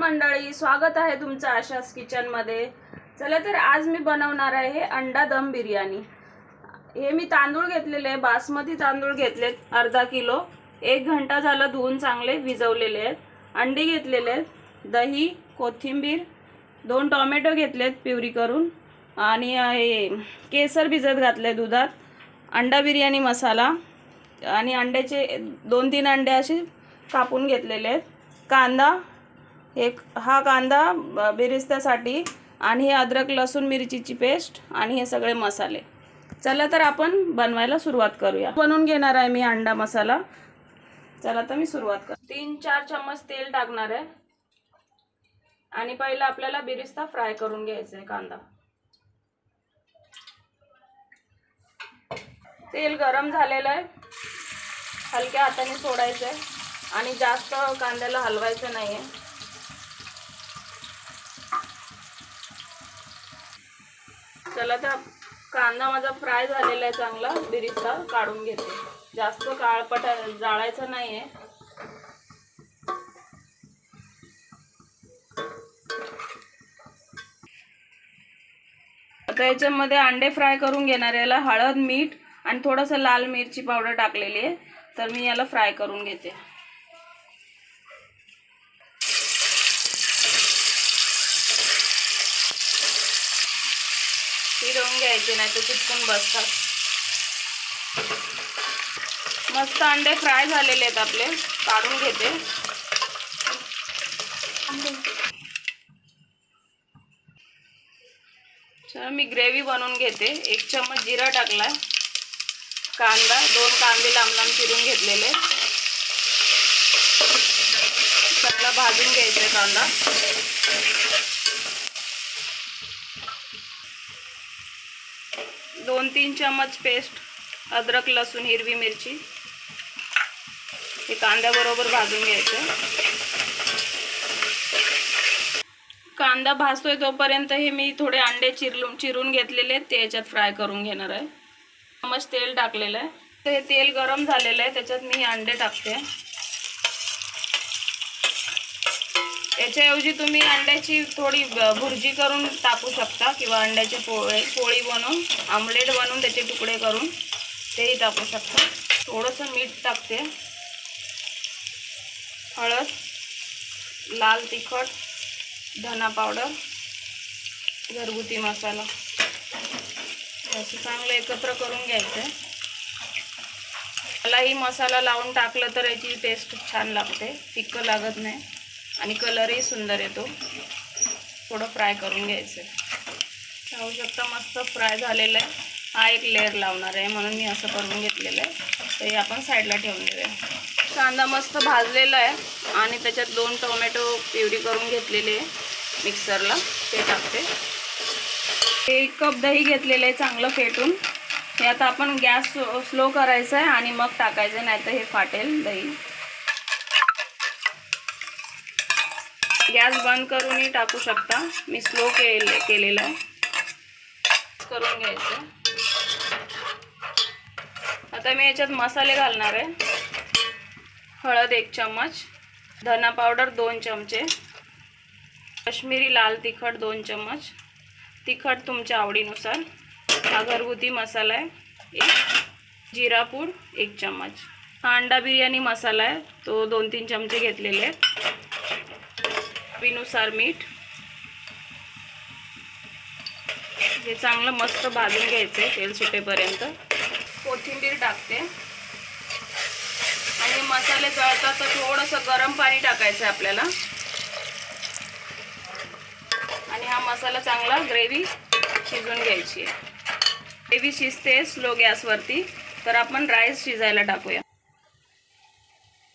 मंडळी स्वागत आहे तुमचं आशास किचनमध्ये चला तर आज मी बनवणार आहे अंडा दम बिर्याणी. हे मी तांदूळ घेतलेले बासमती तांदूळ घेतलेत अर्धा किलो. एक घंटा झालं धुवून चांगले भिजवलेले आहेत. अंडी घेतलेले आहेत दही कोथिंबीर दोन टोमॅटो घेतलेत प्युरी करून. आणि हे केसर भिजत घातले दुधात. अंडा बिर्याणी मसाला. आणि अंड्याचे दोन तीन अंडे असे कापून घेतलेले आहेत. कांदा एक हा कांदा बिरिस्त्यासाठी आणि हे अद्रक लसूण मिरचीची पेस्ट आणि हे सगळे मसाले. चला तर आपण बनवायला सुरुवात करूया. बनवून घेणार आहे मी अंडा मसाला. चला तर मी सुरुवात कर तीन चार चम्मच तेल टाकणार आहे. आणि पहिला आपल्याला बिरिस्ता फ्राय करून घ्यायचा आहे कांदा. तेल गरम झालेलं आहे. हलक्या हाताने सोडायचं आहे. आणि जास्त कांद्याला हलवायचं नाही आहे चला तर कांदा माझा फ्राय झालेला आहे चांगला बिरीचा काढून घेते. जास्त काळपट जाळायचा नाही आहे आता याच्यामध्ये अंडे फ्राय करून घेणार याला हळद मीठ आणि थोडंसं लाल मिरची पावडर टाकलेली आहे. तर मी याला फ्राय करून घेते. फिरवून नाही तर चिटकून बसतात. मस्त अंडे फ्राय झालेले आहेत आपले. काढून घेते. चला मी ग्रेव्ही बनवून घेते. एक चम्मच जिरा टाकलाय. कांदा दोन कांदे लांब लांब चिरून घेतलेले चांगला भाजून घ्यायचा कांदा. दोन तीन चम्मच पेस्ट अद्रक लसूण हिरवी मिरची. हे कांद्याबरोबर भाजून घ्यायचं. कांदा भाजतोय तोपर्यंत हे मी थोडे अंडे चिरलून चिरून घेतलेले आहेत. ते याच्यात फ्राय करून घेणार आहे. चमच तेल टाकलेलं आहे. तर हे तेल गरम झालेलं आहे. त्याच्यात मी हे अंडे टाकते. याच्याऐवजी तुम्ही अंड्याची थोडी भुर्जी करून टाकू शकता किंवा अंड्याचे पोळे पोळी बनवून आमलेट बनवून त्याचे तुकडे करून तेही टाकू शकता. थोडंसं मीठ टाकते. हळद लाल तिखट धना पावडर घरगुती मसाला. असं चांगलं एकत्र करून घ्यायचं. आहे मलाही मसाला लावून टाकलं तर याची टेस्ट छान लागते. तिखं लागत नाही. आणि कलरही सुंदर येतो थोडं फ्राय करून घ्यायचं पाहू शकता मस्त फ्राय झालेलं आहे. हा एक लेअर लावणार आहे म्हणून मी असं करून घेतलेलं आहे. तर हे आपण साईडला ठेवून देऊया. कांदा मस्त भाजलेला आहे. आणि त्याच्यात दोन टोमॅटो प्युरी करून घेतलेले आहे. मिक्सरला ते टाकते. एक कप दही घेतलेलं आहे चांगलं फेटून. हे आता आपण गॅस स्लो करायचं आहे आणि मग टाकायचं नाही तर हे फाटेल दही. गॅस बंद करूनही टाकू शकता. मी स्लो केले केलेलं आहे. करून घ्यायचं. आता मी याच्यात मसाले घालणार आहे. हळद एक चम्मच धना पावडर दोन चमचे काश्मीरी लाल तिखट दोन चम्मच तिखट तुमच्या आवडीनुसार हा घरगुती मसाला आहे. एक जिरापूड एक चम्मच. हा अंडा बिर्याणी मसाला आहे. तो दोन तीन चमचे घेतलेले आहेत. चवीनुसार मीठ. हे चांगलं मस्त भाजून घ्यायचं आहे तेल सुटेपर्यंत. कोथिंबीर टाकते. आणि मसाले जळतात तर थोडंसं गरम पाणी टाकायचं आहे आपल्याला. आणि हा मसाला चांगला ग्रेव्ही शिजून घ्यायची आहे. ग्रेव्ही शिजते स्लो गॅसवरती. तर आपण राईस शिजायला टाकूया.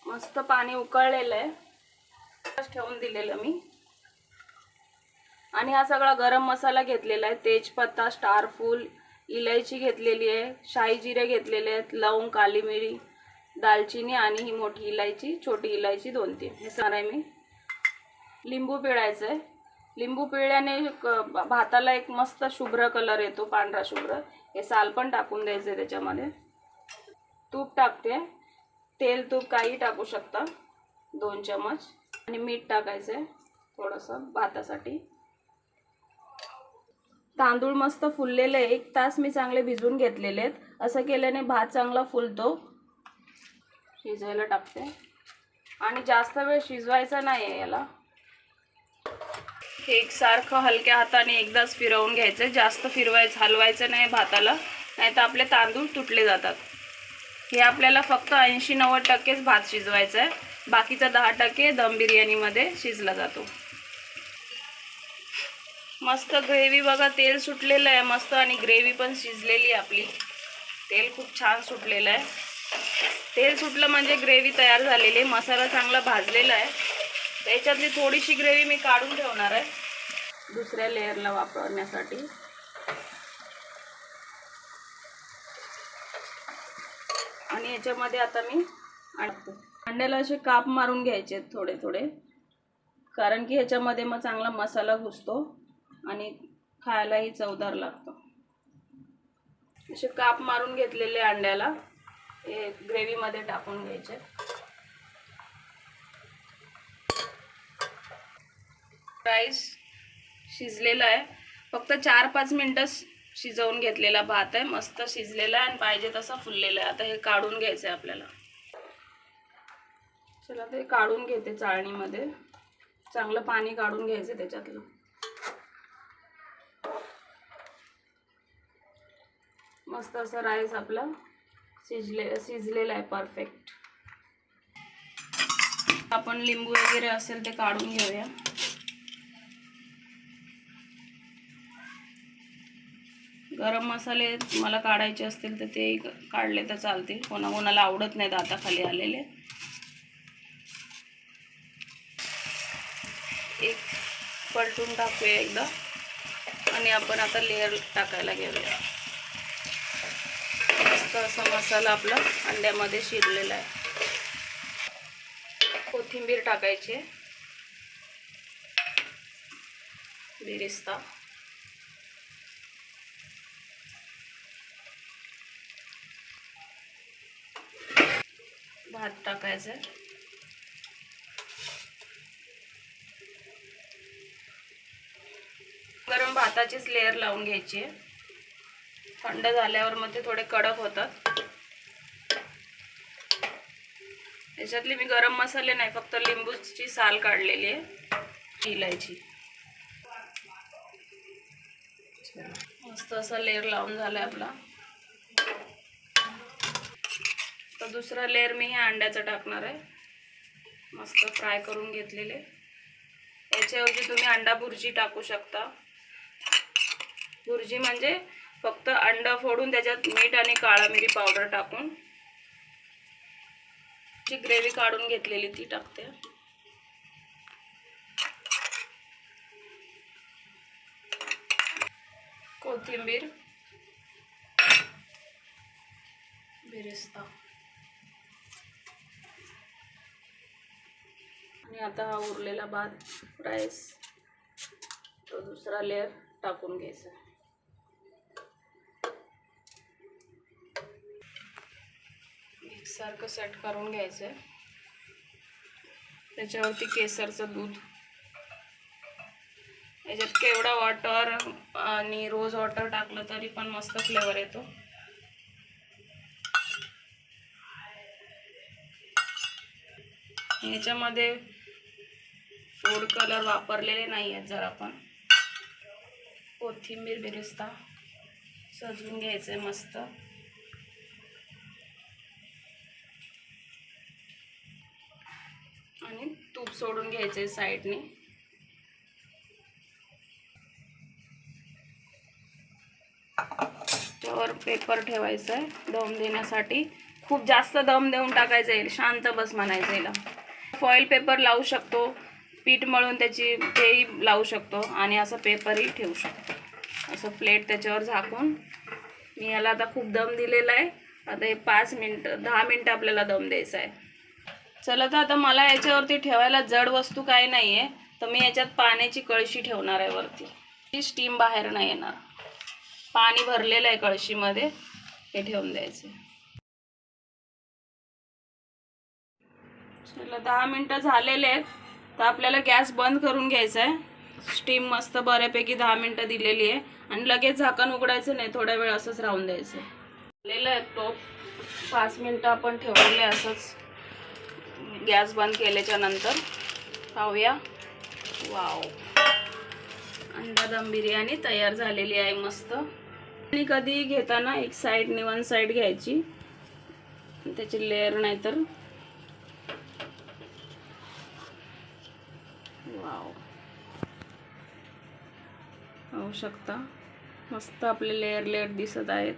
मस्त पाणी उकळलेलं आहे. ठेवून दिलेलं मी. आणि हा सगळा गरम मसाला घेतलेला आहे. तेजपत्ता स्टारफूल इलायची घेतलेली आहे. शाही जिरे घेतलेले आहेत. लवंग काली मिरी दालचिनी आणि ही मोठी इलायची छोटी इलायची दोन तीन. हे सारं आहे मी. लिंबू पिळायचं आहे लिंबू पिळल्याने क- भाताला एक मस्त शुभ्र कलर येतो. पांढरा शुभ्र. हे साल पण टाकून द्यायचं आहे त्याच्यामध्ये. तूप टाकते. तेल तूप काही टाकू शकता. दोन चमच आणि मीठ टाकायचं आहे थोडंसं भातासाठी. तांदूळ मस्त फुललेले एक तास मी चांगले भिजून घेतलेले आहेत. असं केल्याने भात चांगला फुलतो. शिजवायला टाकते. आणि जास्त वेळ शिजवायचा नाही आहे याला एकसारखं हलक्या हाताने एकदाच फिरवून घ्यायचं जास्त फिरवायचं हलवायचं नाही भाताला. नाही तर आपले तांदूळ तुटले जातात. हे आपल्याला फक्त ऐंशी नव्वद टक्केच भात शिजवायचा आहे बाकीचा दहा टक्के दम बिर्याणीमध्ये शिजला जातो. मस्त ग्रेव्ही बघा तेल सुटलेलं आहे मस्त आणि ग्रेव्ही पण शिजलेली आहे आपली. तेल खूप छान सुटलेलं आहे. तेल सुटलं म्हणजे ग्रेव्ही तयार झालेली आहे. मसाला चांगला भाजलेला आहे. त्याच्यातली थोडीशी ग्रेव्ही मी काढून ठेवणार आहे. दुसऱ्या लेअरला वापरण्यासाठी. आणि याच्यामध्ये आता मी आणते. अंड्याला असे काप मारून घ्यायचे थोडे थोडे. कारण की ह्याच्यामध्ये मग चांगला मसाला घुसतो आणि खायलाही चवदार लागतो. असे काप मारून घेतलेले अंड्याला. हे ग्रेव्हीमध्ये टाकून घ्यायचे. राईस शिजलेला आहे. फक्त चार पाच मिनटं शिजवून घेतलेला भात आहे. मस्त शिजलेला आहे आणि पाहिजे तसा फुललेला आहे. आता हे काढून घ्यायचं आहे आपल्याला. चला ते काढून घेते चाळणीमध्ये. चांगलं पाणी काढून घ्यायचं त्याच्यातलं. मस्त असं राईस आपला शिजले शिजलेला आहे परफेक्ट. आपण लिंबू वगैरे असेल ते काढून घेऊया. गरम मसाले मला काढायचे असतील तर ते काढले तर चालतील. कोणा कोणाला आवडत नाहीत आता खाली आलेले एक पलटून टाकूया एकदा. आणि आपण आता लेअर टाकायला घेऊया. मस्त असा मसाला आपला अंड्यामध्ये शिरलेला आहे. कोथिंबीर टाकायची बिरिस्ता. भात टाकायचा गरम भाताचीच लेअर लावून घ्यायची आहे. थंड झाल्यावर मग ते थोडे कडक होतात. याच्यातले मी गरम मसाले नाही फक्त लिंबूची साल काढलेली आहे. इलायची. मस्त असा लेअर लावून झालाय आपला. तर दुसरा लेअर मी ह्या अंड्याचा टाकणार आहे. मस्त फ्राय करून घेतलेले. याच्याऐवजी तुम्ही अंडा भुर्जी टाकू शकता. भुर्जी म्हणजे फक्त अंड फोडून त्याच्यात मीठ आणि काळा मिरी पावडर टाकून जी ग्रेव्ही काढून घेतलेली ती टाकते. कोथिंबीर बिरिस्ता. आणि आता हा उरलेला भात राईस तो दुसरा लेअर टाकून घ्यायचं. एकसारखं सेट करून घ्यायचं. त्याच्यावरती केसरचं दूध. याच्यात केवढा वॉटर आणि रोज वॉटर टाकलं तरी पण मस्त फ्लेवर येतो. याच्यामध्ये फूड कलर वापरलेले नाही आहेत जर आपण कोथिंबीर बिरिस्ता सजवून घ्यायचं आहे मस्त. आणि तूप सोडून घ्यायचे साईडने. त्यावर पेपर ठेवायचा आहे दम देण्यासाठी. खूप जास्त दम देऊन टाकायचं आहे शांत बस म्हणायचं याला फॉईल पेपर लावू शकतो. पीठ मळून त्याची तेही लावू शकतो आणि असं पेपरही ठेवू शकतो. असं प्लेट त्याच्यावर झाकून मी याला आता खूप दम दिलेला आहे. आता हे पाच मिनटं दहा मिनटं आपल्याला दम द्यायचा आहे. चला तर आता मला याच्यावरती ठेवायला जड वस्तू काही नाही आहे तर मी याच्यात पाण्याची कळशी ठेवणार आहे वरती. ती स्टीम बाहेर नाही येणार. पाणी भरलेलं आहे कळशीमध्ये. हे ठेवून द्यायचे. चला दहा मिनटं झालेले आहेत. तर आपल्याला गॅस बंद करून घ्यायचा आहे स्टीम मस्त बऱ्यापैकी दहा मिनटं दिलेली आहे. आणि लगेच झाकण उघडायचं नाही थोडा वेळ असंच राहून द्यायचं. झालेलं आहे टोप पाच मिनटं आपण ठेवलेले असंच. गॅस बंद केल्याच्यानंतर पाहूया. वाव. अंडा दम बिर्याणी तयार झालेली आहे मस्त. आणि कधी घेताना एक साईडने वन साईड घ्यायची. त्याची लेअर नाही वाव. पाहू शकता. मस्त आपले लेअर लेअर दिसत आहेत.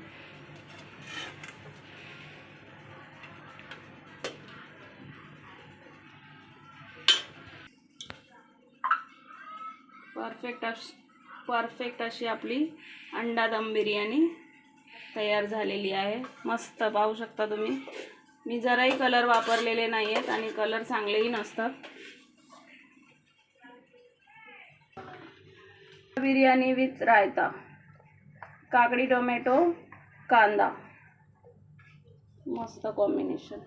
परफेक्ट अशी परफेक्ट अशी आपली अंडा दम बिर्याणी तयार झालेली आहे. मस्त पाहू शकता तुम्ही. मी जराही कलर वापरलेले नाही आहेत आणि कलर चांगलेही नसतात. बिर्याणी विथ रायता काकडी टोमॅटो कांदा. मस्त कॉम्बिनेशन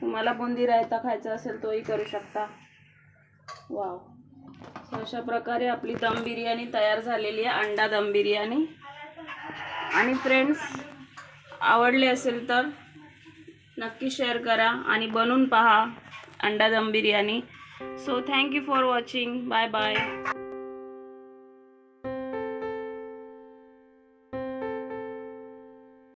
तुम्हाला बुंदी रायता खायचा असेल तोही करू शकता. वाव अशा प्रकारे आपली दम बिर्याणी तयार झालेली आहे अंडा दम बिर्याणी. आणि फ्रेंड्स आवडले असेल तर नक्की शेअर करा आणि बनवून पहा अंडा दम biryani. So thank you for watching bye bye